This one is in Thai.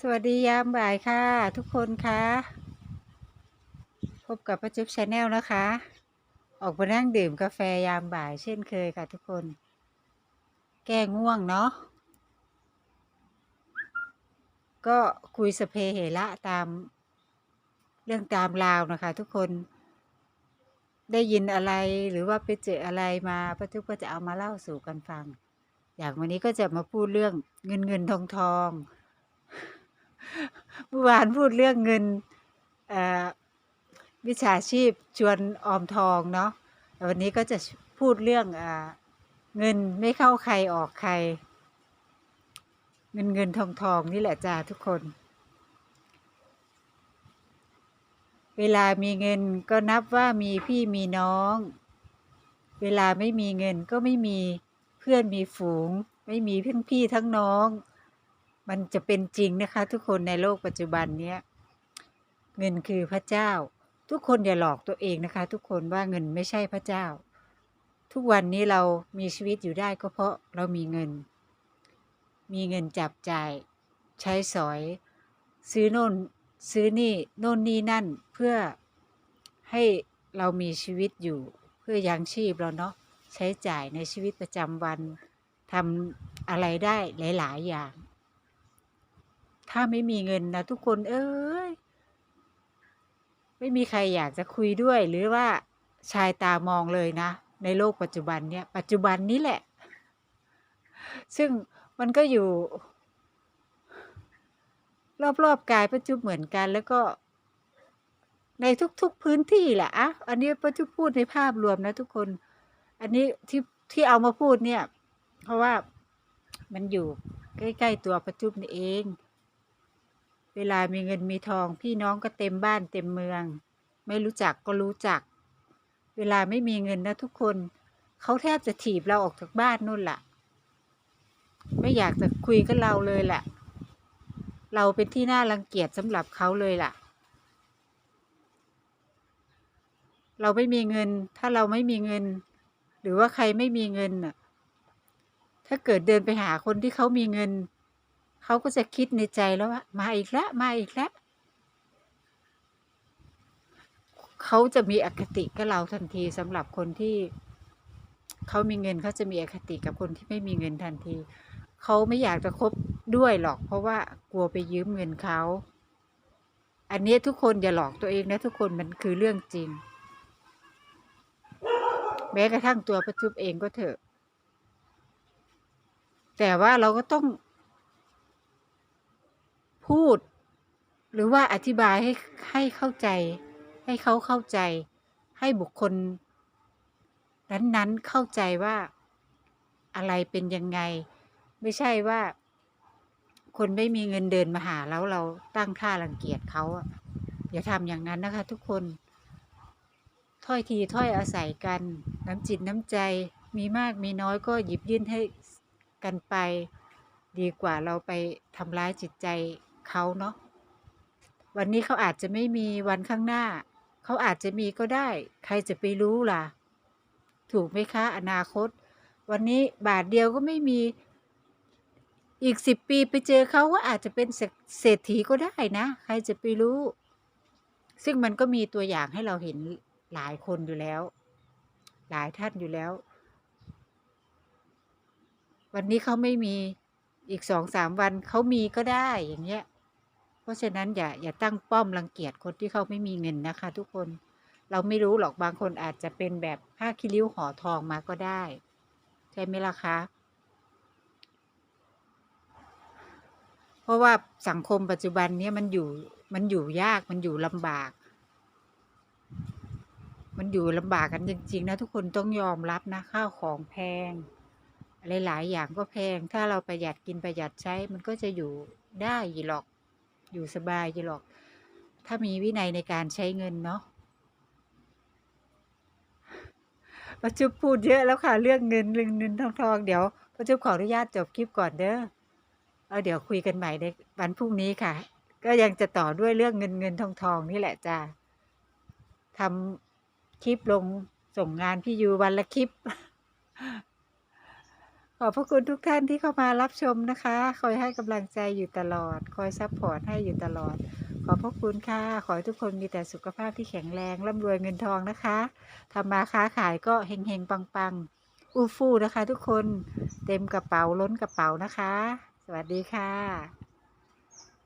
สวัสดียามบ่ายค่ะ ทุกคนคะพบกับป้าจุ๊บชาแนลนะคะ ออกมานั่งดื่มกาแฟยามบ่ายเช่นเคยค่ะทุกคน แก้ง่วงเนาะก็คุยสเพเหระตามเรื่องตามราวนะคะ ทุกคนได้ยินอะไรหรือว่าไปเจออะไรมาป้าจุ๊บก็จะเอามาเล่าสู่กันฟัง อย่างวันนี้ก็จะมาพูดเรื่องเงินเงินทองทอง เมื่อวานพูดเรื่องเงินวิชาชีพชวนออมทองเนาะแต่วันนี้ก็จะพูดเรื่องอเงินไม่เข้าใครออกใคร เงินเงินทองทองนี่แหละจ้าทุกคน เวลามีเงินก็นับว่ามีพี่มีน้อง เวลาไม่มีเงินก็ไม่มีเพื่อนมีฝูง ไม่มีเพื่อนพี่ทั้งน้อง มันจะเป็นจริงนะคะ ทุกคนในโลกปัจจุบันเนี้ยเงินคือพระเจ้า ทุกคนอย่าหลอกตัวเองนะคะ ทุกคนว่าเงินไม่ใช่พระเจ้า ทุกวันนี้เรามีชีวิตอยู่ได้ก็เพราะเรามีเงิน มีเงินจับจ่าย ใช้สอย ซื้อโน่นซื้อนี่โน่นนี่นั่นเพื่อให้เรามีชีวิตอยู่เพื่อยังชีพเราเนาะใช้จ่ายในชีวิตประจำวันทำอะไรได้หลาย ๆ อย่าง ถ้าไม่มีเงินนะทุกคนเอ้ยไม่มีใครอยากจะคุยด้วย หรือว่าชายตามองเลยนะ ในโลกปัจจุบันเนี่ย ปัจจุบันนี้แหละ ซึ่งมันก็อยู่ รอบๆกายประจุเหมือนกัน แล้วก็ ในทุกๆพื้นที่แหละอะอันนี้ประจุพูดในภาพรวมนะทุกคน อันนี้ที่ที่เอามาพูดเนี่ย เพราะว่ามันอยู่ใกล้ ๆ ตัวประจุนี่เอง เวลามีเงินมีทอง พี่น้องก็เต็มบ้านเต็มเมือง ไม่รู้จักก็รู้จัก เวลาไม่มีเงินนะทุกคนเขาแทบจะถีบเราออกจากบ้านนู่นแหละไม่อยากจะคุยกับเราเลยแหละ เราเป็นที่น่ารังเกียจสำหรับเขาเลยล่ะ เราไม่มีเงิน ถ้าเราไม่มีเงิน หรือว่าใครไม่มีเงินน่ะ ถ้าเกิดเดินไปหาคนที่เขามีเงิน เขาก็จะคิดในใจแล้วว่ามาอีกแล้วมาอีกแล้วเขาจะมีอคติกับเราทันทีสำหรับคนที่เขามีเงินเขาจะมีอคติกับคนที่ไม่มีเงินทันที เขาไม่อยากจะคบด้วยหรอก เพราะว่ากลัวไปยืมเงินเขา อันนี้ทุกคนอย่าหลอกตัวเองนะทุกคนมันคือเรื่องจริง แม้กระทั่งตัวประจุบเองก็เถอะ แต่ว่าเราก็ต้อง พูด หรือว่าอธิบายให้ให้เข้าใจ ให้เขาเข้าใจ ให้บุคคล นั้นๆเข้าใจว่าอะไรเป็นยังไง ไม่ใช่ว่า คนไม่มีเงินเดินมาหาแล้วเราตั้งท่ารังเกียจเขาอย่าทำอย่างนั้นนะคะ ทุกคน ถ้อยทีถ้อยอาศัยกัน น้ำจิตน้ำใจมีมากมีน้อยก็หยิบยื่นให้กันไป ดีกว่าเราไปทำร้ายจิตใจ เขาเนาะวันนี้เขาอาจจะไม่มีวันข้างหน้า เขาอาจจะมีก็ได้ ใครจะไปรู้ล่ะ ถูกไหมคะอนาคต วันนี้บาทเดียวก็ไม่มีอีกสิบปีไปเจอเขาก็อาจจะเป็นเศรษฐีก็ได้นะ ใครจะไปรู้ ซึ่งมันก็มีตัวอย่างให้เราเห็นหลายคนอยู่แล้ว หลายท่านอยู่แล้ว วันนี้เขาไม่มีอีกสองสามวันเขามีก็ได้อย่างเงี้ย เพราะฉะนั้นอย่าอย่าตั้งป้อมรังเกียจคนที่เขาไม่มีเงินนะคะ ทุกคนเราไม่รู้หรอกบางคนอาจจะเป็นแบบผ้าคิริ้วห่อทองมาก็ได้ ใช่ไหมล่ะคะ เพราะว่าสังคมปัจจุบันนี้มันอยู่มันอยู่ยากมันอยู่ลำบาก มันอยู่ลำบากกันจริง ๆ นะ ทุกคนต้องยอมรับนะข้าวของแพงหลายๆอย่างก็แพง ถ้าเราประหยัดกินประหยัดใช้ มันก็จะอยู่ได้หรอก อยู่สบายอยู่หรอก ถ้ามีวินัยในการใช้เงินเนาะประจุบพูดเยอะแล้วค่ะเรื่องเงินเรื่องเงินทองทองเดี๋ยวประจุบขออนุญาตจบคลิปก่อนเด้อเอาเดี๋ยวคุยกันใหม่ในวันพรุ่งนี้ค่ะ ก็ยังจะต่อด้วยเรื่องเงินเงินทองทองนี่แหละจ้าทำคลิปลงส่งงานพี่ยูวันละคลิป ขอบพระคุณทุกท่านที่เข้ามารับชมนะคะ คอยให้กำลังใจอยู่ตลอด คอยซัพพอร์ตให้อยู่ตลอด ขอบพระคุณค่ะ ขอให้ทุกคนมีแต่สุขภาพที่แข็งแรงร่ำรวยเงินทองนะคะทำมาค้าขายก็เฮงๆปังๆอู้ฟู่นะคะ ทุกคน เต็มกระเป๋าล้นกระเป๋านะคะ สวัสดีค่ะ